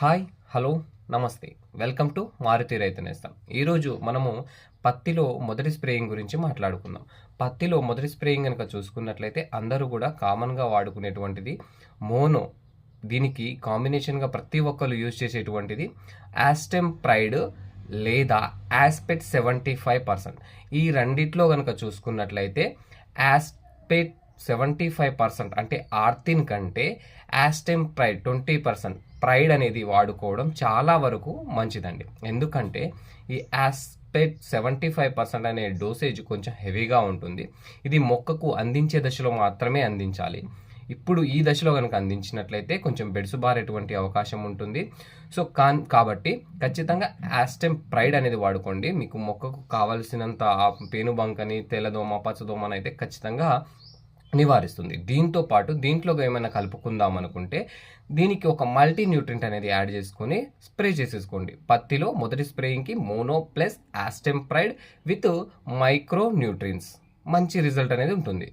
Hi hello నమస్తే. Welcome to Maruti రైతు నేస్తం. ఈరోజు మనము పత్తిలో మొదటి స్ప్రేయింగ్ గురించి మాట్లాడుకుందాం. పత్తిలో మొదటి స్ప్రేయింగ్ కనుక చూసుకున్నట్లయితే అందరూ కూడా కామన్గా వాడుకునేటువంటిది మోనో. దీనికి కాంబినేషన్గా ప్రతి ఒక్కరు యూజ్ చేసేటువంటిది యాస్టెమ్ ప్రైడ్ లేదా యాస్పెట్ సెవెంటీ ఫైవ్ పర్సెంట్ ఈ రెండిట్లో కనుక చూసుకున్నట్లయితే యాస్పెట్ సెవెంటీ ఫైవ్ పర్సెంట్ అంటే ఆర్తిన్ కంటే యాస్టెమ్ ప్రైడ్ ట్వంటీ పర్సెంట్. ప్రైడ్ అనేది వాడుకోవడం చాలా వరకు మంచిదండి. ఎందుకంటే ఈ యాస్పెట్ సెవెంటీ ఫైవ్ పర్సెంట్ అనే డోసేజ్ కొంచెం హెవీగా ఉంటుంది. ఇది మొక్కకు అందించే దశలో మాత్రమే అందించాలి. ఇప్పుడు ఈ దశలో కనుక అందించినట్లయితే కొంచెం బెడుసుబారేటువంటి అవకాశం ఉంటుంది. సో కాన్ కాబట్టి ఖచ్చితంగా యాస్టెమ్ ప్రైడ్ అనేది వాడుకోండి. మీకు మొక్కకు కావాల్సినంత పేను బంకని తెల్లదోమ పచ్చదోమని అయితే ఖచ్చితంగా నివారిస్తుంది. దీంతో పాటు దీంట్లో ఏమైనా కలుపుకుందాం అనుకుంటే దీనికి ఒక మల్టీ న్యూట్రింట్ అనేది యాడ్ చేసుకొని స్ప్రే చేసేసుకోండి. పత్తిలో మొదటి స్ప్రేయింగ్కి mono plus acetamiprid with micro nutrients మంచి రిజల్ట్ అనేది ఉంటుంది.